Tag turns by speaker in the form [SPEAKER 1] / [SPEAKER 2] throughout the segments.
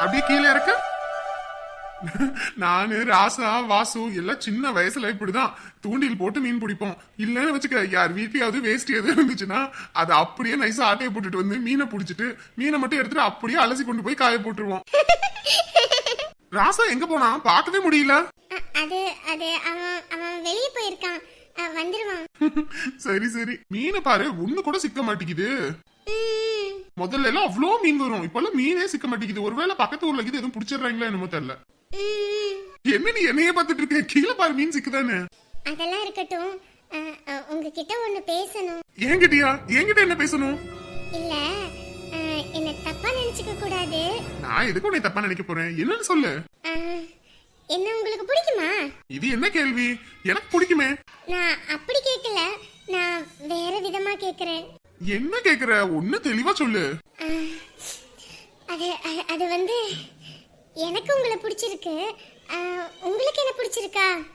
[SPEAKER 1] அப்படியே கீழே இறக்க. நானு ராசா வாசு எல்லாம் சின்ன வயசுல இப்படிதான். தூண்டில் போட்டு மீன் பிடிப்போம். இல்லன்னு வச்சுக்க யார் வீட்லயாவது வேஸ்ட் எதுவும் இருந்துச்சுன்னா அதை அப்படியே நைஸா ஆட்டையை போட்டுட்டு வந்து மீனை பிடிச்சிட்டு மீனை மட்டும் எடுத்துட்டு அப்படியே அலசி கொண்டு போய் காய போட்டுருவோம். ராசா எங்க போனா? பார்க்கவே முடியல.
[SPEAKER 2] அது அது அவன் அவன் வெளியே போயிருக்கான். வந்துருவான்.
[SPEAKER 1] சரி சரி. மீனை பாரு ஒண்ணு கூட சிக்க மாட்டேங்குது. முதல்ல எல்லாம் அவ்வளோ மீன் வரும். இப்பெல்லாம் மீனே சிக்க மாட்டேங்குது. ஒருவேளை பக்கத்து ஊர்ல இது எதுவும் பிடிச்சிடுறாங்களா என்னமோ தெரியல. என்ன நீ என்னையே பார்த்துட்டு இருக்க? கீழே பாரு மீன் சிக்குதானே
[SPEAKER 2] அதெல்லாம் இருக்கட்டும். உங்ககிட்ட ஒண்ணு பேசணும்.
[SPEAKER 1] என்கிட்டயா என்கிட்ட என்ன பேசணும்?
[SPEAKER 2] இல்ல என்ன தப்பா நினைச்சுக்க கூடாது.
[SPEAKER 1] நான் எதுக்கு உன்னை தப்பா நினைக்க போறேன்? என்னன்னு சொல்லு.
[SPEAKER 2] என்ன உங்களுக்கு பிடிக்குமா?
[SPEAKER 1] இது என்ன கேள்வி? எனக்கு பிடிக்குமே.
[SPEAKER 2] நான் அப்படி கேட்கல. நான் வேற விதமா கேக்குறேன்.
[SPEAKER 1] என்ன கேக்குற? ஒண்ணு தெளிவா சொல்லு.
[SPEAKER 2] அது அது- வந்து எனக்கு உங்களை பிடிச்சிருக்கு. உங்களுக்கு என்ன பிடிச்சிருக்கா?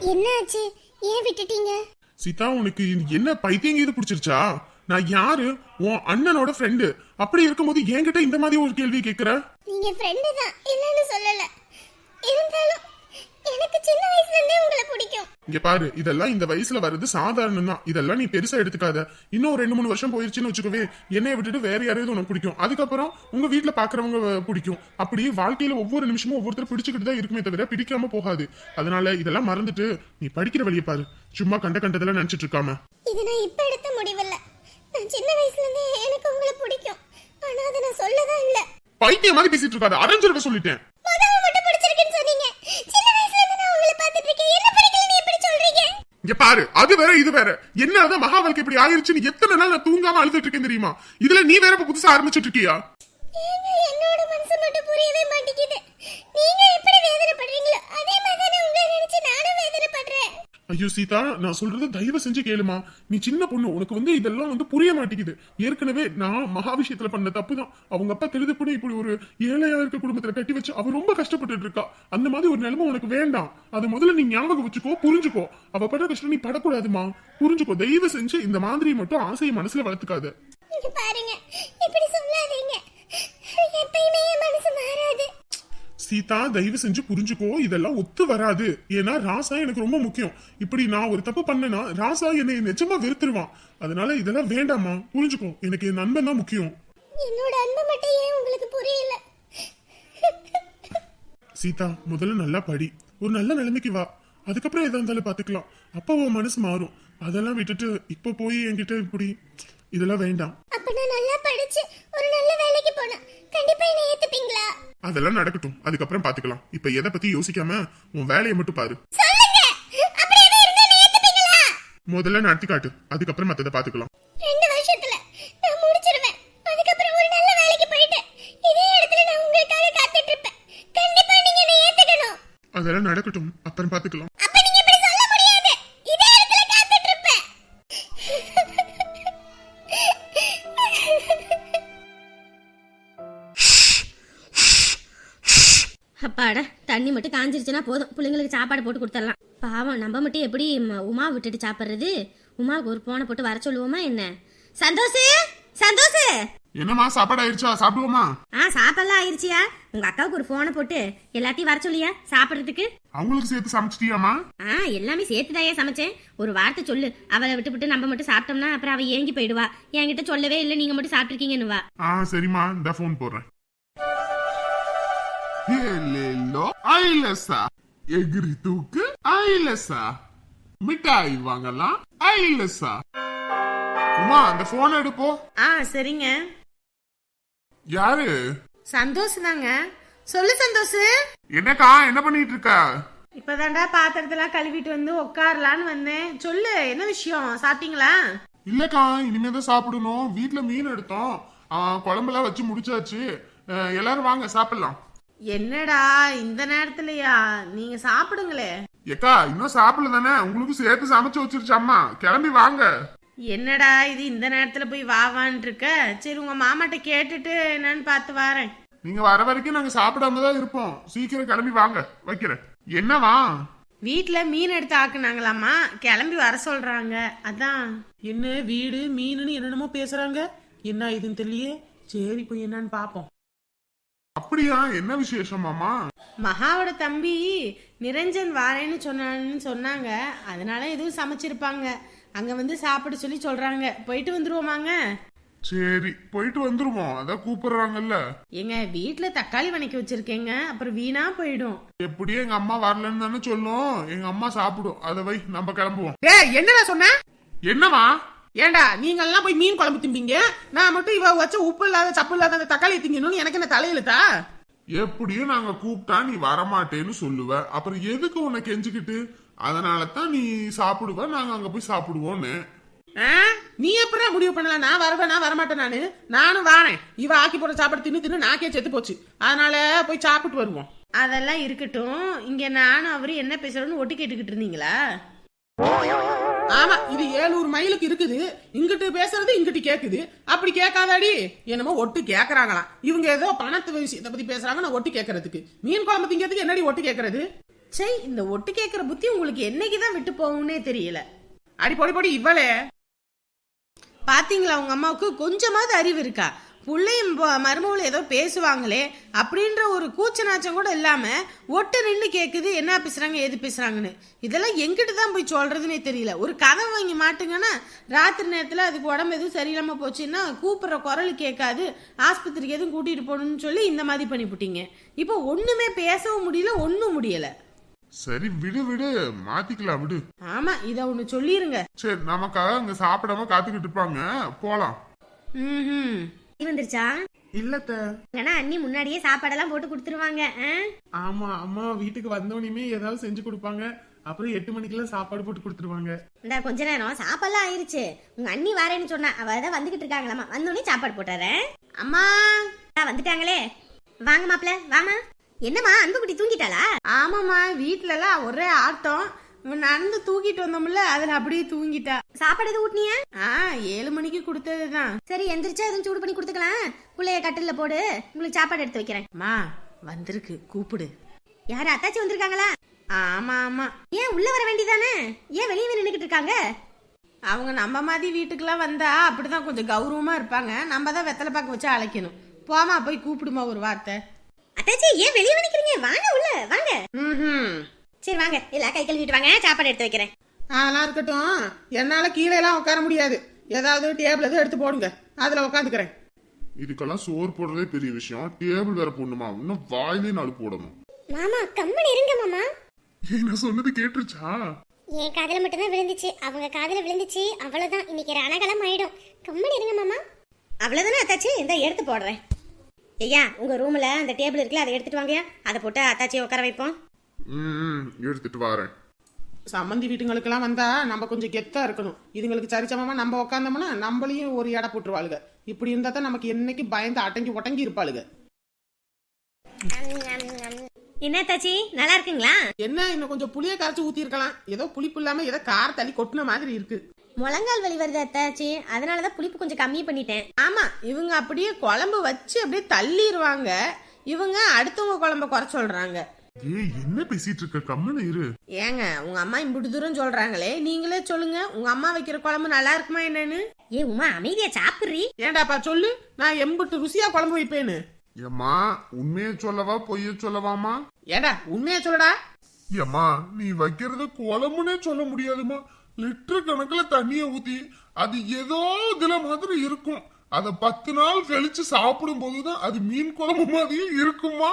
[SPEAKER 2] என்னாச்சு ஏன் விட்டுட்டீங்க?
[SPEAKER 1] சீதா உனக்கு என்ன பைத்தியம் இது பிடிச்சிருச்சா? நான் யாரு? உன் அண்ணனோட ஃப்ரெண்டு அப்படி இருக்கும்போது என்கிட்ட இந்த மாதிரி ஒரு கேள்வி கேக்குற?
[SPEAKER 2] நீங்க ஃப்ரெண்டு தான். இல்லைன்னு சொல்லல. இருந்தாலும் எனக்கு சின்ன வயசுல இருந்தே உங்களை பிடிக்கும்.
[SPEAKER 1] இங்க பாரு இதெல்லாம் இந்த வயசுல வர்றது சாதாரணம் தான் இதெல்லாம் நீ பெருசா எடுத்துக்காத. இன்னும் ரெண்டு மூணு வருஷம் போயிருச்சுன்னு வச்சுக்கவே என்னைய விட்டுட்டு வேற யாரையாவது உனக்கு பிடிக்கும். அதுக்கப்புறம் உங்க வீட்ல பாக்குறவங்க பிடிக்கும். அப்படி வாழ்க்கையில ஒவ்வொரு நிமிஷமும் ஒவ்வொருத்தர் பிடிச்சுக்கிட்டு தான் இருக்குமே தவிர பிடிக்காம போகாது. அதனால இதெல்லாம் மறந்துட்டு நீ படிக்கிற வழியை பாரு. சும்மா கண்ட கண்டதெல்லாம் நினைச்சிட்டு இருக்காம.
[SPEAKER 2] இது நான் இப்ப எடுத்த முடிவில்ல. நான் சின்ன வயசுல இருந்தே எனக்கு உங்களை பிடிக்கும். ஆனா அதை நான் சொல்லதான் இல்ல.
[SPEAKER 1] பைத்தியம் மாதிரி பேசிட்டு இருக்காது. அரஞ்சிருக்க சொல்லிட்டேன்
[SPEAKER 2] மொதல்ல மட்டும் பிடிச்சிருக்குன்னு சொன்னீங்க சின்ன வயசுல இருந்து நான் உங்களை பார்த்துட்டு இருக்கேன் என்ன பிடிக்கலன்னு எப்படி சொல்றீங்க
[SPEAKER 1] இங்க பாரு அது வேற இது வேற. என்னதான் மகா வாழ்க்கை இப்படி ஆயிருச்சுன்னு எத்தனை நாள் நான் தூங்காம அழுதுட்டு இருக்கேன் தெரியுமா? இதுல நீ வேற இப்ப புதுசா ஆரம்பிச்சிட்டு இருக்கியா?
[SPEAKER 2] என்னோட மனசு மட்டும் புரியவே மாட்டேங்குது. நீங்க எப்படி வேதனை பண்றீங்களோ அதே மாதிரி தானே உங்களை நினைச்சு நானும் வேதனைப்படுறேன்
[SPEAKER 1] ஐயோ சீதா நான் சொல்றத தயவு செஞ்சு கேளுமா. நீ சின்ன பொண்ணு உனக்கு வந்து இதெல்லாம் வந்து புரிய மாட்டேங்குது. ஏற்கனவே நான் மகா விஷயத்துல பண்ண தப்பு தான் அவங்க அப்பா தெரிந்து பண்ணி இப்படி ஒரு ஏழையா இருக்க குடும்பத்துல கட்டி வச்சு அவ ரொம்ப கஷ்டப்பட்டுட்டு இருக்கா. அந்த மாதிரி ஒரு நிலைமை உனக்கு வேண்டாம். அது முதல்ல நீ ஞாபகம் வச்சுக்கோ புரிஞ்சுக்கோ. அவ பட கஷ்டம் நீ படக்கூடாதுமா. புரிஞ்சுக்கோ. தயவு செஞ்சு இந்த மாதிரி மட்டும் ஆசையை மனசுல வளர்த்துக்காத. சீதா தயவு செஞ்சு புரிஞ்சுக்கோ இதெல்லாம் ஒத்து வராது. ஏன்னா ராசா எனக்கு ரொம்ப முக்கியம். இப்படி நான் ஒரு தப்பு பண்ணேன்னா ராசா என்னை நிஜமா வெறுத்துருவான் அதனால இதெல்லாம் வேண்டாமா புரிஞ்சுக்கோ. எனக்கு என் நண்பன் தான் முக்கியம்.
[SPEAKER 2] என்னோட அன்பு மட்டும் ஏன் உங்களுக்கு புரியல?
[SPEAKER 1] சீதா முதல்ல நல்லா படி. ஒரு நல்ல நிலைமைக்கு வா. அதுக்கப்புறம் எதா இருந்தாலும் பாத்துக்கலாம். அப்ப உன் மனசு மாறும். அதெல்லாம் விட்டுட்டு இப்ப போய் என்கிட்ட இப்படி இதெல்லாம் வேண்டாம்.
[SPEAKER 2] அப்ப நான் நல்லா படிச்சு ஒரு நல்ல வேலைக்கு போனா கண்டிப்பா என்ன ஏத்துப்பீங்களா?
[SPEAKER 1] அதெல்லாம் நடக்கட்டும். அதுக்கப்புறம் பாத்துக்கலாம். இப்ப எதை பத்தி யோசிக்காம உன் வேலையை மட்டும் பாரு. முதல்ல நடத்தி காட்டு. அதுக்கப்புறம் மத்ததை பாத்துக்கலாம்.
[SPEAKER 2] ரெண்டு வருஷத்துல நான் முடிச்சிருவேன். அதுக்கப்புறம் ஒரு நல்ல வேலைக்கு போயிட்டு இதே இடத்துல நான் உங்களுக்காக காத்துட்டு இருப்பேன். கண்டிப்பா நீங்க என்ன ஏத்துக்கணும்.
[SPEAKER 1] அதெல்லாம் நடக்கட்டும். அப்புறம் பாத்துக்கலாம்.
[SPEAKER 3] அப்பாடா தண்ணி மட்டும் காஞ்சிருச்சுன்னா போதும். பிள்ளைங்களுக்கு சாப்பாடு போட்டு கொடுத்துடலாம். பாவம் நம்ம மட்டும் எப்படி உமா விட்டுட்டு சாப்பிட்றது? உமாவுக்கு ஒரு போனை போட்டு வர சொல்லுவோமா என்ன? சந்தோஷ் சந்தோஷ்.
[SPEAKER 1] என்னம்மா சாப்பாடு ஆயிடுச்சா சாப்பிடுவோமா?
[SPEAKER 3] ஆ சாப்பாடுலாம் ஆயிருச்சியா? உங்க அக்காவுக்கு ஒரு போனை போட்டு எல்லாத்தையும் வர சொல்லியா சாப்பிட்றதுக்கு?
[SPEAKER 1] அவங்களுக்கு சேர்த்து சமைச்சிட்டியாமா
[SPEAKER 3] ஆ எல்லாமே சேர்த்துதாயே சமைச்சேன். ஒரு வார்த்தை சொல்லு. அவளை விட்டுவிட்டு நம்ம மட்டும் சாப்பிட்டோம்னா அப்புறம் அவ ஏங்கி போயிடுவா. என்கிட்ட சொல்லவே இல்லை நீங்க மட்டும் சாப்பிட்ருக்கீங்கன்னு வா
[SPEAKER 1] ஆ சரிம்மா இந்த ஃபோன் போடுறேன். ஹேலேலோ ஐலசா. எகிரி தூக்கு ஐலசா. மிட்டாய் வாங்கலாம் ஐலசா. உமா அந்த போன் எடுப்போ.
[SPEAKER 4] ஆ சரிங்க.
[SPEAKER 1] யாரு?
[SPEAKER 4] சந்தோஷ் தாங்க. சொல்லு சந்தோஷ்.
[SPEAKER 1] என்னக்கா என்ன பண்ணிட்டு இருக்க
[SPEAKER 4] இப்பதான்டா பாத்திரத்தெல்லாம் கழுவிட்டு வந்து உட்காரலான்னு வந்தேன். சொல்லு என்ன விஷயம்? சாப்பிட்டீங்களா?
[SPEAKER 1] இல்லக்கா இனிமே தான் சாப்பிடணும். வீட்ல மீன் எடுத்தோம். குழம்பெல்லாம் வச்சு முடிச்சாச்சு. எல்லாரும் வாங்க சாப்பிடலாம்.
[SPEAKER 4] என்னடா இந்த நேரத்துலயா? நீங்க சாப்பிடுங்களே.
[SPEAKER 1] ஏக்கா இன்னும் சாப்பிடல தானே உங்களுக்கு சேர்த்து சமைச்சு வச்சிருச்சு அம்மா. கிளம்பி வாங்க.
[SPEAKER 4] என்னடா இது இந்த நேரத்துல போய் வா வான்னு இருக்க? சரி உங்க மாமாட்ட கேட்டுட்டு என்னன்னு பார்த்து வாரேன்.
[SPEAKER 1] நீங்க வர வரைக்கும் நாங்க சாப்பிடாம தான் இருப்போம். சீக்கிரம் கிளம்பி வாங்க. வைக்கிறேன். என்னவா
[SPEAKER 4] வீட்ல மீன் எடுத்து ஆக்குனாங்களாமா கிளம்பி வர சொல்றாங்க. அதான்.
[SPEAKER 5] என்ன வீடு மீனுன்னு என்னென்னமோ பேசுறாங்க. என்ன இதுன்னு தெரியலையே. சரி போய் என்னன்னு பாப்போம்
[SPEAKER 1] அப்படியா? என்ன விசேஷமாமா
[SPEAKER 4] மகாவோட தம்பி நிரஞ்சன் வாரேன்னு சொன்னான்னு சொன்னாங்க. அதனால எதுவும் சமைச்சிருப்பாங்க. அங்க வந்து சாப்பிட சொல்லி சொல்றாங்க. போயிட்டு வந்துருவோமாங்க
[SPEAKER 1] சரி போயிட்டு வந்துருவோம். அதான் கூப்பிடுறாங்கல்ல.
[SPEAKER 4] எங்க வீட்டுல தக்காளி வணக்கி வச்சிருக்கேங்க. அப்புறம் வீணா போயிடும்.
[SPEAKER 1] எப்படியும் எங்க அம்மா வரலன்னு தானே சொல்லும். எங்க அம்மா சாப்பிடும். அதை வை நம்ம கிளம்புவோம்.
[SPEAKER 5] ஏய் என்னடா சொன்ன?
[SPEAKER 1] என்னமா
[SPEAKER 5] ஏண்டா நீங்க எல்லாம் போய் மீன் குழம்பு திம்பிங்க? நான் மட்டும் இவ வச்ச உப்பு இல்லாத சப்பு இல்லாத அந்த தக்காளி திங்கணும்னு எனக்கு என்ன தலையெழுத்தா
[SPEAKER 1] எப்படியும் நாங்க கூப்பிட்டா நீ வரமாட்டேன்னு சொல்லுவ. அப்புறம் எதுக்கு உன்னை கெஞ்சிக்கிட்டு? அதனால தான் நீ சாப்பிடுவ நாங்க அங்க போய் சாப்பிடுவோன்னு.
[SPEAKER 5] ஆ? நீ எப்படா முடிவு பண்ணல? நான் வருவேன் நான் வரமாட்டேன் நானு. நானும் வாரேன். இவ ஆக்கி போற சாப்பாடு தின்னு தின்னு நாக்கே செத்து போச்சு. அதனால போய் சாப்பிட்டு வருவோம்.
[SPEAKER 4] அதெல்லாம் இருக்கட்டும். இங்க நானும் அவரு என்ன பேசுறோம்னு ஒட்டு கேட்டுக்கிட்டு இருந்தீங்களா?
[SPEAKER 5] ஆமா இது ஏழூர் மைலுக்கு இருக்குது. இங்கிட்டு பேசுறது இங்கிட்டு கேக்குது. அப்படி கேட்காதாடி. என்னமோ ஒட்டு கேக்குறாங்களாம். இவங்க ஏதோ பணத்து விஷயத்தை பத்தி பேசுறாங்க நான் ஒட்டு கேக்குறதுக்கு. மீன் குழம்பு திங்கிறதுக்கு என்னடி ஒட்டு கேக்குறது?
[SPEAKER 4] சை இந்த ஒட்டு கேட்குற புத்தி உங்களுக்கு என்னைக்குதான் விட்டு போகும்னே தெரியல.
[SPEAKER 5] அடி பொடி பொடி இவ்வளே
[SPEAKER 4] பாத்தீங்களா உங்க அம்மாவுக்கு கொஞ்சமாவது அறிவு இருக்கா? புள்ளையும் மருமகளும் ஏதோ பேசுவாங்களே அப்படின்ற ஒரு கூச்ச நாச்சம் கூட இல்லாம ஒட்டு நின்று கேக்குது என்ன பேசுறாங்க எது பேசுறாங்கன்னு. இதெல்லாம் எங்கிட்டு தான் போய் சொல்றதுனே தெரியல. ஒரு கதை வாங்கி மாட்டுங்கன்னா ராத்திரி நேரத்துல அதுக்கு உடம்பு எதுவும் சரியில்லாம போச்சுன்னா கூப்பிடுற குரல் கேட்காது ஆஸ்பத்திரிக்கு எதுவும் கூட்டிட்டு போகணும்னு சொல்லி இந்த மாதிரி பண்ணிவிட்டீங்க இப்போ ஒண்ணுமே பேசவும் முடியல ஒன்றும் முடியல.
[SPEAKER 1] சரி விடு விடு. மாத்திக்கலாம் விடு.
[SPEAKER 4] ஆமா இதை ஒன்று சொல்லிருங்க.
[SPEAKER 1] சரி நமக்காக அங்க சாப்பிடாம காத்துக்கிட்டு இருப்பாங்க. போலாம்.
[SPEAKER 4] ம்
[SPEAKER 3] வந்துருச்சா?
[SPEAKER 5] இல்லத்த.
[SPEAKER 3] ஏன்னா அண்ணி முன்னாடியே சாப்பாடெல்லாம் போட்டு கொடுத்துருவாங்க ஆ?
[SPEAKER 5] ஆமா அம்மா வீட்டுக்கு வந்தோடனே ஏதாவது செஞ்சு கொடுப்பாங்க. அப்புறம் எட்டு மணிக்கெல்லாம் சாப்பாடு போட்டு கொடுத்துருவாங்க.
[SPEAKER 3] இந்த கொஞ்ச நேரம். சாப்பாடுலாம் ஆயிருச்சு. உங்க அண்ணி வரேன்னு சொன்னா அவ தான் வந்துகிட்டு இருக்காங்களாமா. வந்தோடனே சாப்பாடு போட்டுறேன்
[SPEAKER 4] அம்மா
[SPEAKER 3] வந்துட்டாங்களே. வாங்க மாப்ள வாமா. என்னம்மா அன்பு குட்டி தூங்கிட்டாளா?
[SPEAKER 4] ஆமாம்மா வீட்ல எல்லாம் ஒரே ஆட்டம் நடந்து தூக்கிட்டு வந்தோம்ல அதுல அப்படியே தூங்கிட்டா.
[SPEAKER 3] சாப்பாடு எதுவும் ஊட்டினியா?
[SPEAKER 4] ஆ ஏழு மணிக்கு கொடுத்ததுதான்.
[SPEAKER 3] சரி எந்திரிச்சா எதுவும் சூடு பண்ணி கொடுத்துக்கலாம். புள்ளைய கட்டில்ல போடு. உங்களுக்கு சாப்பாடு எடுத்து வைக்கிறேன்.
[SPEAKER 4] அம்மா வந்திருக்கு. கூப்பிடு.
[SPEAKER 3] யாரு அத்தாச்சி வந்திருக்காங்களா?
[SPEAKER 4] ஆமா ஆமா.
[SPEAKER 3] ஏன் உள்ள வர வேண்டியதானே? ஏன் வெளியே நின்னுகிட்டு இருக்காங்க?
[SPEAKER 4] அவங்க நம்ம மாதிரி வீட்டுக்கெல்லாம் வந்தா அப்படிதான் கொஞ்சம் கௌரவமா இருப்பாங்க. நம்ம தான் வெத்தலை பாக்க வச்சு அழைக்கணும். போமா போய் கூப்பிடுமா ஒரு வார்த்தை.
[SPEAKER 3] அத்தாச்சி ஏன் வெளியே நிக்கிறீங்க வாங்க உள்ள வாங்க.
[SPEAKER 5] ம்
[SPEAKER 3] சரி வாங்க. இல்ல கை கழுவிட்டு வாங்க. சாப்பாடு எடுத்து வைக்கிறேன்.
[SPEAKER 5] அதெல்லாம் இருக்கட்டும். என்னால கீழே எல்லாம் உட்கார முடியாது. ஏதாவது டேபிள் எதுவும் எடுத்து போடுங்க. அதுல உட்காந்துக்கிறேன்.
[SPEAKER 1] இதுக்கெல்லாம் சோறு போடுறதே பெரிய விஷயம். டேபிள் வேற போடணுமா? இன்னும் வாயிலே நாலு போடணும்.
[SPEAKER 2] மாமா கம்மன் இருங்க மாமா.
[SPEAKER 1] நான் சொன்னது கேட்டுருச்சா?
[SPEAKER 2] என் காதுல மட்டும்தான் விழுந்துச்சு. அவங்க காதுல விழுந்துச்சு. அவ்வளவுதான். இன்னைக்கு ரணகலம் ஆயிடும். கம்மன் இருங்க மாமா.
[SPEAKER 3] அவ்வளவுதானே அத்தாச்சி? இந்த எடுத்து போடுறேன். ஐயா உங்க ரூம்ல அந்த டேபிள் இருக்குல்ல அதை எடுத்துட்டு வாங்கயா? அதை போட்டு அத்தாச்சியை உட்கார வைப்போம்.
[SPEAKER 1] ம் எடுத்துட்டு வரேன்.
[SPEAKER 5] சம்மந்தி வீட்டுங்களுக்கெல்லாம் வந்தா நம்ம கொஞ்சம் கெத்தா இருக்கணும். இதுங்களுக்கு சரிசமமா நம்ம உட்காந்தோம்னா நம்மளையும் ஒரு எடை போட்டுருவாளுங்க இப்படி இருந்தா தான் நமக்கு என்னைக்கு பயந்து அடங்கி ஒட்டங்கி இருப்பாளுங்க
[SPEAKER 3] என்ன அத்தாச்சி நல்லா இருக்குங்களா?
[SPEAKER 5] என்ன இன்னும் கொஞ்சம் புளிய கரைச்சு ஊத்தி இருக்கலாம் ஏதோ புளிப்பு இல்லாம ஏதோ கார தள்ளி கொட்டின மாதிரி இருக்கு.
[SPEAKER 3] முழங்கால் வலி வருது அத்தாச்சி அதனாலதான் புளிப்பு கொஞ்சம் கம்மி பண்ணிட்டேன்.
[SPEAKER 4] ஆமா இவங்க அப்படியே குழம்பு வச்சு அப்படியே தள்ளிடுவாங்க இவங்க அடுத்தவங்க குழம்ப குறை சொல்றாங்க.
[SPEAKER 1] ஏய் என்ன பேசிட்டு இருக்க கம்முன்னு இரு.
[SPEAKER 4] ஏங்க உங்க அம்மா இம்புட்டு தூரம் சொல்றாங்களே. நீங்களே சொல்லுங்க உங்க அம்மா வைக்கிற குழம்பு நல்லா இருக்குமா என்னன்னு?
[SPEAKER 3] ஏ உமா அமைதியா சாப்பிடுறி?
[SPEAKER 5] ஏண்டாப்பா சொல்லு. நான் எம்புட்டு ருசியா குழம்பு வைப்பேன்னு.
[SPEAKER 1] ஏம்மா உண்மையை சொல்லவா பொய்ய சொல்லவாமா
[SPEAKER 5] ஏண்டா உண்மையா சொல்லடா.
[SPEAKER 1] ஏம்மா நீ வைக்கிறது குழம்புனே சொல்ல முடியாதுமா லிட்டர் கணக்குல தண்ணிய ஊத்தி அது ஏதோ இதுல மாதிரி இருக்கும். அத பத்து நாள் கழிச்சு சாப்பிடும் போதுதான் அது மீன் குழம்பு மாதிரியே இருக்குமா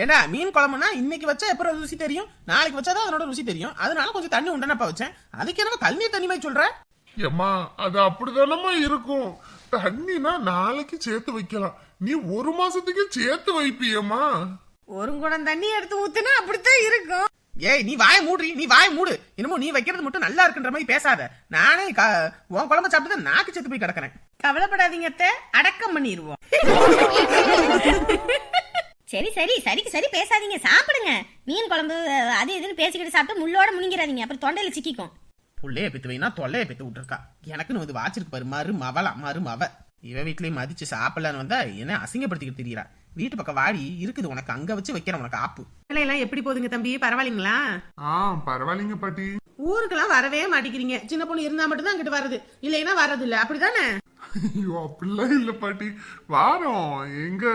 [SPEAKER 5] ஏண்டா மீன் குழம்புனா இன்னைக்கு வச்சா எப்பறம் ருசி தெரியும்? நாளைக்கு வச்சாதான் அதனோட ருசி தெரியும். அதனால கொஞ்சம் தண்ணி உண்டனப்பா வச்சேன். அதுக்கு என்னமோ கல்நீர் தண்ணி மாதிரி சொல்ற?
[SPEAKER 1] ஏம்மா அது அப்படிதானம்மா இருக்கும். தண்ணினா நாளைக்கு சேர்த்து வைக்கலாம். நீ ஒரு மாசத்துக்கு சேர்த்து வைப்பியம்மா.
[SPEAKER 4] ஒரு குடம் தண்ணி எடுத்து ஊத்துனா அப்படித்தான் இருக்கும்.
[SPEAKER 5] ஏய் நீ வாய மூடுறி நீ வாய மூடு. என்னமோ நீ வைக்கிறது மட்டும் நல்லா இருக்குன்ற மாதிரி பேசாத. நானே உன் குழம்பு சாப்பிட்டு நாக்கு செத்து போய் கிடக்குறேன்.
[SPEAKER 4] கவலைப்படாதீங்க அத்தை. அடக்கம் பண்ணிடுவோம்
[SPEAKER 3] சரி சரி சரிக்கு சரி பேசாதீங்க. சாப்பிடுங்க. மீன் குழம்பு அது இதுன்னு பேசிக்கிட்டு சாப்பிட்டு முள்ளோட முழுங்கிறாதீங்க அப்புறம் தொண்டையில சிக்கிக்கும்.
[SPEAKER 5] புள்ளைய பெத்து வைனா தொல்லைய பெத்து விட்டுருக்கா. எனக்குன்னு வந்து வாச்சிருக்கு பாரு. மறு மவளா மறு மவ இவ வீட்லயும் மதிச்சு சாப்பிடலான்னு வந்தா என்ன அசிங்கப்படுத்திக்கிட்டு தெரியறா. வீட்டு பக்கம் வாடி இருக்குது. உனக்கு அங்க வச்சு வைக்கிறேன். உனக்கு ஆப்பு. வேலையெல்லாம் எப்படி போகுதுங்க தம்பி? பரவாயில்லைங்களா?
[SPEAKER 1] ஆ பரவாயில்லைங்க பாட்டி.
[SPEAKER 5] ஊருக்கெல்லாம் வரவே மாட்டேங்கிறீங்க. சின்ன பொண்ணு இருந்தா மட்டும் தான் அங்கிட்டு வர்றது. இல்லைன்னா வர்றது இல்ல அப்படிதானே?
[SPEAKER 1] ஐயோ அப்படிலாம் இல்ல பாட்டி. வாரம். எங்க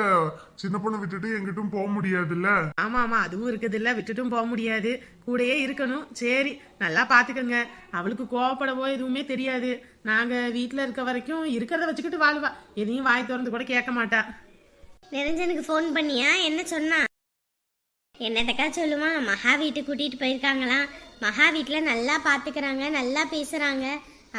[SPEAKER 1] சின்ன பொண்ணை விட்டுட்டு எங்கிட்டும் போக முடியாதுல்ல?
[SPEAKER 5] ஆமா ஆமா. அதுவும் இருக்குது இல்ல விட்டுட்டும் போக முடியாது. கூடயே இருக்கணும். சரி நல்லா பாத்துக்கோங்க. அவளுக்கு கோவப்படவோ எதுவுமே தெரியாது. நாங்க வீட்ல இருக்க வரைக்கும் இருக்கிறத வச்சுக்கிட்டு வாழ்வா. எதையும் வாய் திறந்து கூட கேட்க மாட்டா.
[SPEAKER 3] நிரஞ்சனுக்கு ஃபோன் பண்ணியா? என்ன சொன்னா? என்னத்தக்கா சொல்லுவான் மகா வீட்டுக்கு கூட்டிட்டு போயிருக்காங்களாம் மகா வீட்டில் நல்லா பார்த்துக்கிறாங்க நல்லா பேசுகிறாங்க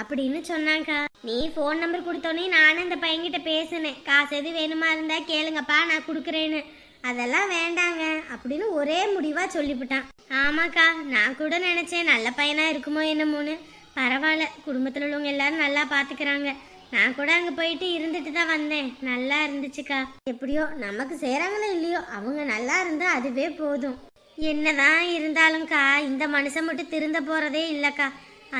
[SPEAKER 3] அப்படின்னு சொன்னாங்க்கா நீ ஃபோன் நம்பர் கொடுத்தோன்னே நானும் இந்த பையன்கிட்ட பேசினேன். காசு எது வேணுமா இருந்தா கேளுங்கப்பா நான் கொடுக்குறேன்னு. அதெல்லாம் வேண்டாங்க அப்படின்னு ஒரே முடிவாக சொல்லிவிட்டான். ஆமாக்கா நான் கூட நினச்சேன் நல்ல பையனாக இருக்குமோ என்னமோன்னு. பரவாயில்ல குடும்பத்தில் உள்ளவங்க எல்லாரும் நல்லா பார்த்துக்கிறாங்க நான் கூட அங்கே போயிட்டு இருந்துட்டு தான் வந்தேன். நல்லா இருந்துச்சுக்கா. எப்படியோ நமக்கு செய்கிறாங்களோ இல்லையோ அவங்க நல்லா இருந்தா அதுவே போதும். என்னதான் இருந்தாலும்க்கா இந்த மனுஷன் மட்டும் திருந்த போறதே இல்லக்கா.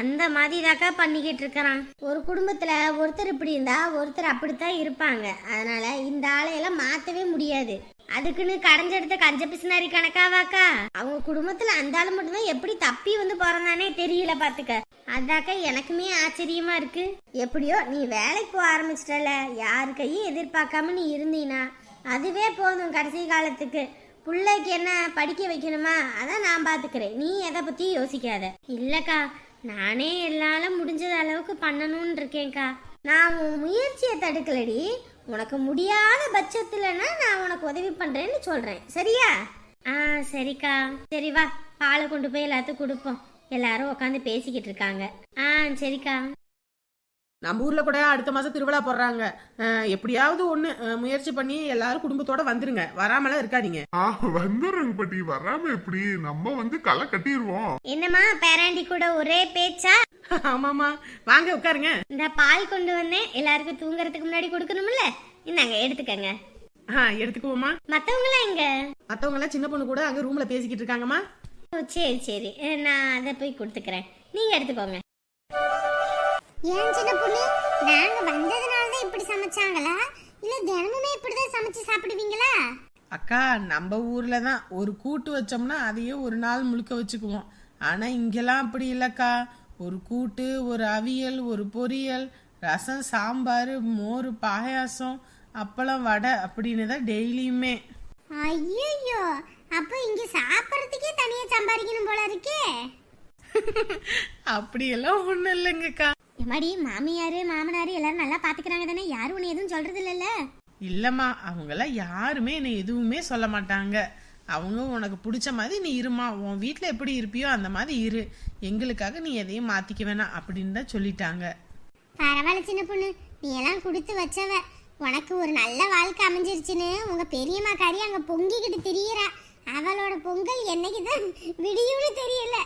[SPEAKER 3] அந்த மாதிரி தாக்கா பண்ணிக்கிட்டு இருக்கிறான். ஒரு குடும்பத்துல ஒருத்தர் இப்படி இருந்தா ஒருத்தர் அப்படித்தான் இருப்பாங்க. அதனால இந்த ஆளையெல்லாம் மாத்தவே முடியாது. அதுக்குன்னு கடைஞ்செடுத்த கஞ்ச பிசினாரி கணக்காவாக்கா? அவங்க குடும்பத்துல அந்த ஆளு மட்டும்தான். எப்படி தப்பி வந்து பிறந்தானே தெரியல பாத்துக்க. அதாக்கா எனக்குமே ஆச்சரியமா இருக்கு. எப்படியோ நீ வேலைக்கு போக ஆரம்பிச்சிட்டல. யாரு கையும் எதிர்பார்க்காம நீ இருந்தீனா? அதுவே போதும் கடைசி காலத்துக்கு. பிள்ளைக்கு என்ன படிக்க வைக்கணுமா? அதான் நான் பாத்துக்கிறேன். நீ எதை பத்தி யோசிக்காத. இல்லக்கா நானே எல்லால முடிஞ்சது அளவுக்கு பண்ணணும்னு இருக்கேன்க்கா. நான் உன் முயற்சியை தடுக்கலடி. உனக்கு முடியாத பட்சத்துலனா நான் உனக்கு உதவி பண்றேன்னு சொல்றேன். சரியா? ஆ சரிக்கா. சரி வா. பாலை கொண்டு போய் எல்லாத்துக்கும் கொடுப்போம். எல்லாரும் உட்காந்து பேசிக்கிட்டு இருக்காங்க. ஆ சரிக்கா.
[SPEAKER 5] நம்ம ஊர்ல கூட அடுத்த மாசம் திருவிழா போடுறாங்க. எப்படியாவது ஒண்ணு முயற்சி பண்ணி எல்லாரும் குடும்பத்தோட வந்துருங்க. வராமலாம் இருக்காதீங்க.
[SPEAKER 1] ஆ வந்துடுறேங்க பாட்டி. வராம எப்படி? நம்ம வந்து களை கட்டிடுவோம்
[SPEAKER 3] என்னம்மா பேராண்டி கூட ஒரே பேச்சா?
[SPEAKER 5] ஆமாமா வாங்க உட்காருங்க.
[SPEAKER 3] இந்த பால் கொண்டு வந்தேன் எல்லாருக்கும் தூங்குறதுக்கு முன்னாடி கொடுக்கணும்ல? இந்தாங்க எடுத்துக்கங்க.
[SPEAKER 5] ஆ எடுத்துக்குவோமா
[SPEAKER 3] மத்தவங்களாம் எங்க?
[SPEAKER 5] மத்தவங்க எல்லாம் சின்ன பொண்ணு கூட அங்க ரூம்ல பேசிக்கிட்டு இருக்காங்கம்மா.
[SPEAKER 3] ஓ சரி சரி. நான் அதை போய் கொடுத்துக்கிறேன். நீங்க எடுத்துக்கோங்க.
[SPEAKER 2] ஏன் சின்ன பொண்ணு? நாங்க வந்ததுனால தான் இப்படி சமைச்சாங்களா? இல்ல தினமுமே இப்படிதான் சமைச்சு சாப்பிடுவீங்களா?
[SPEAKER 5] அக்கா நம்ம ஊர்ல தான் ஒரு கூட்டு வச்சோம்னா அதையே ஒரு நாள் முழுக்க வச்சுக்குவோம். ஆனா இங்கெல்லாம் அப்படி இல்லக்கா. ஒரு கூட்டு ஒரு அவியல் ஒரு பொரியல் ரசம் சாம்பார் மோர் பாயாசம் அப்பளம் வடை அப்படின்னு தான் டெய்லியுமே.
[SPEAKER 2] ஐயோ அப்ப இங்க சாப்பிடறதுக்கே தனியா சம்பாதிக்கணும் போல இருக்கே.
[SPEAKER 5] அப்படியெல்லாம் ஒன்றும் இல்லைங்கக்கா.
[SPEAKER 3] எம்மாடி மாமியாரு மாமனாரு எல்லாரும் நல்லா பாத்துக்கிறாங்க தானே? யாரும் உன்னை எதுவும் சொல்றது இல்லைல்ல
[SPEAKER 5] இல்லம்மா அவங்கெல்லாம் யாருமே என்னை எதுவுமே சொல்ல மாட்டாங்க. அவங்க உனக்கு பிடிச்ச மாதிரி நீ இருமா உன் வீட்டில் எப்படி இருப்பியோ அந்த மாதிரி இரு. எங்களுக்காக நீ எதையும் மாத்திக்க வேணாம் அப்படின்னு தான் சொல்லிட்டாங்க.
[SPEAKER 2] பரவாயில்ல சின்ன பொண்ணு நீ எல்லாம் கொடுத்து வச்சவ. உனக்கு ஒரு நல்ல வாழ்க்கை அமைஞ்சிருச்சுன்னு உங்க பெரியம்மா காரி அங்க பொங்கிக்கிட்டு திரியறா. அவளோட பொங்கல் என்னைக்குதான் விடியும்னு தெரியல.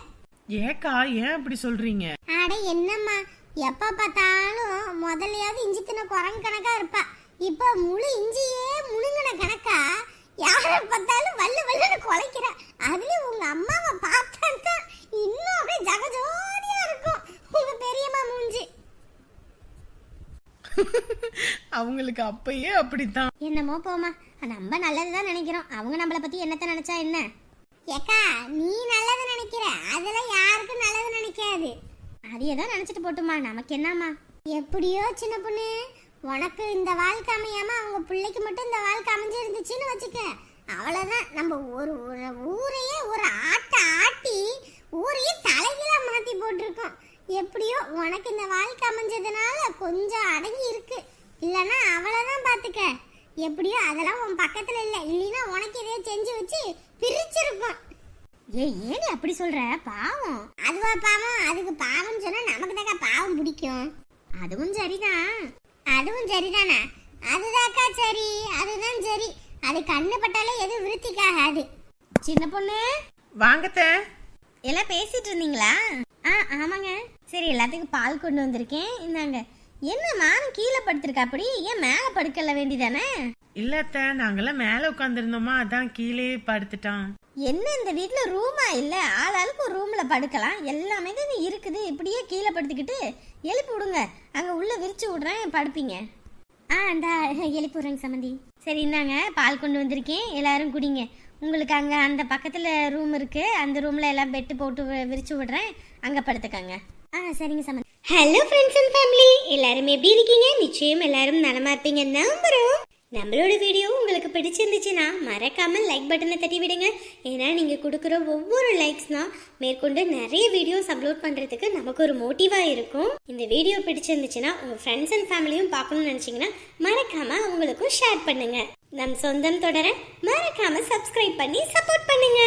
[SPEAKER 5] ஏக்கா ஏன் அப்படி சொல்றீங்க?
[SPEAKER 2] அட என்னம்மா எப்ப பார்த்தாலும் முதல்லையாவது இஞ்சி தின்ன குரங்கு கணக்கா இருப்பா. இப்ப முழு இஞ்சியே முழுங்கின கணக்கா. யார பார்த்தாலும் வல்லு வல்லுன்னு குலைக்கிறா. அதுலயும் உங்க அம்மாவை பார்த்தா இன்னும் அப்படியே ஜகஜோதியா இருக்கும். உங்க பெரியம்மா மூஞ்சி.
[SPEAKER 5] அவங்களுக்கு அப்பயே அப்படித்தான்.
[SPEAKER 3] என்னமோ போமா நம்ம நல்லதுதான் நினைக்கிறோம். அவங்க நம்மளை பத்தி என்னத்த நினைச்சா என்ன?
[SPEAKER 2] ஏக்கா நீ நல்லது நினைக்கிற. அதெல்லாம் யாருக்கும் நல்லது நினைக்காது.
[SPEAKER 3] அதையே தான் நினைச்சிட்டு போட்டுமா. நமக்கு என்னம்மா?
[SPEAKER 2] எப்படியோ சின்ன பொண்ணு. உனக்கு இந்த வாழ்க்கை அமையாம அவங்க பிள்ளைக்கு மட்டும் இந்த வாழ்க்கை அமைஞ்சிருந்துச்சுன்னு வச்சுக்க. அவ்வளவுதான். நம்ம ஒரு ஊரையே ஒரு ஆட்ட ஆட்டி ஊரையே தலைகீழா மாத்தி போட்டிருக்கோம். எப்படியோ உனக்கு இந்த வாழ்க்கை அமைஞ்சதுனால கொஞ்சம் அடங்கி இருக்கு. இல்லைன்னா அவ்வளவுதான் பாத்துக்க. எப்படியோ அதெல்லாம் உன் பக்கத்துல இல்லை. இல்லைன்னா உனக்கு எதையோ செஞ்சு வச்சு பிரிச்சிருப்போம்.
[SPEAKER 3] ஏ ஏன் அப்படி சொல்ற? பாவம்.
[SPEAKER 2] அதுவா பாவம்? அதுக்கு பாவம் சொன்னா நமக்கு தாக்கா பாவம் பிடிக்கும்.
[SPEAKER 3] அதுவும் சரிதான்.
[SPEAKER 2] அதுவும் சரிதானே? அதுதாக்கா சரி. அதுதான் சரி. அது கண்ணு பட்டாலே எதுவும் விருத்திக்காகாது.
[SPEAKER 3] சின்ன பொண்ணு?
[SPEAKER 5] வாங்கத்த.
[SPEAKER 3] எல்லாம் பேசிட்டு இருந்தீங்களா? ஆ ஆமாங்க. சரி எல்லாத்துக்கும் பால் கொண்டு வந்திருக்கேன். இந்தாங்க. என்ன மானம் கீழே படுத்திருக்கா அப்படி? ஏன் மேலே படுக்கல வேண்டியதானே
[SPEAKER 5] இல்லத்த நாங்கெல்லாம் மேல உட்காந்துருந்தோமா அதான் கீழே படுத்துட்டான்.
[SPEAKER 3] என்ன இந்த வீட்டில் ரூமா இல்லை? ஆளாளுக்கு ஒரு ரூமில் படுக்கலாம். எல்லாமே தான் இருக்குது. இப்படியே கீழே படுத்துக்கிட்டு எழுப்பி விடுங்க. அங்கே உள்ள விரிச்சு விட்றேன் படுப்பீங்க. ஆ அந்த எழுப்பி விட்றேங்க சம்மந்தி. சரி இந்தாங்க பால் கொண்டு வந்திருக்கேன். எல்லாரும் குடிங்க. உங்களுக்கு அங்கே அந்த பக்கத்தில் ரூம் இருக்கு. அந்த ரூமில் எல்லாம் பெட்டு போட்டு விரிச்சு விடுறேன். அங்கே படுத்துக்கங்க. ஆ சரிங்க Samanth hello friends and family எல்லாரும் எப்படி இருக்கீங்க? நிச்சயம் எல்லாரும் நலமா இருப்பீங்க நம்புறோம். நம்மளோட வீடியோ உங்களுக்கு பிடிச்சிருந்துச்சுன்னா மறக்காமல் லைக் பட்டனை தட்டி விடுங்க. ஏன்னா நீங்கள் கொடுக்குற ஒவ்வொரு லைக்ஸ்னால் மேற்கொண்டு நிறைய வீடியோஸ் அப்லோட் பண்ணுறதுக்கு நமக்கு ஒரு மோட்டிவாக இருக்கும். இந்த வீடியோ பிடிச்சிருந்துச்சுன்னா உங்கள் ஃப்ரெண்ட்ஸ் அண்ட் ஃபேமிலியும் பார்க்கணும்னு நினச்சிங்கன்னா மறக்காமல் அவங்களுக்கும் ஷேர் பண்ணுங்க. நம் சொந்தம் தொடர மறக்காமல் சப்ஸ்கிரைப் பண்ணி சப்போர்ட் பண்ணுங்க.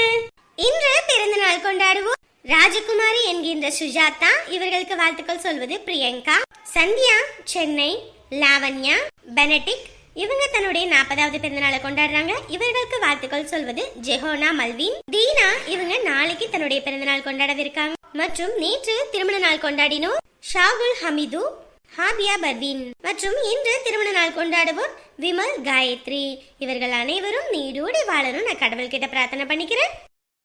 [SPEAKER 3] இன்று பிறந்த நாள் கொண்டாடுவோம். ராஜகுமாரி என்கின்ற சுஜாதா இவர்களுக்கு வாழ்த்துக்கள் சொல்வது பிரியங்கா சந்தியா சென்னை லாவண்யா பெனடிக் இவங்க தன்னுடைய நாற்பதாவது பிறந்தநாளை கொண்டாடுறாங்க. இவர்களுக்கு வாழ்த்துக்கள் சொல்வது ஜெஹோனா மல்வின். தீனா இவங்க நாளைக்கு தன்னுடைய பிறந்தநாள் கொண்டாடவிருக்காங்க. மற்றும் நேற்று திருமண நாள் கொண்டாடினோர் ஷாகுல் ஹமிது ஹாபியா பர்வீன். மற்றும் இன்று திருமண நாள் கொண்டாடுவோர் விமல் காயத்ரி. இவர்கள் அனைவரும் நீடோடி வாழணும் நான் கடவுள்கிட்ட பிரார்த்தனை பண்ணிக்கிறேன்.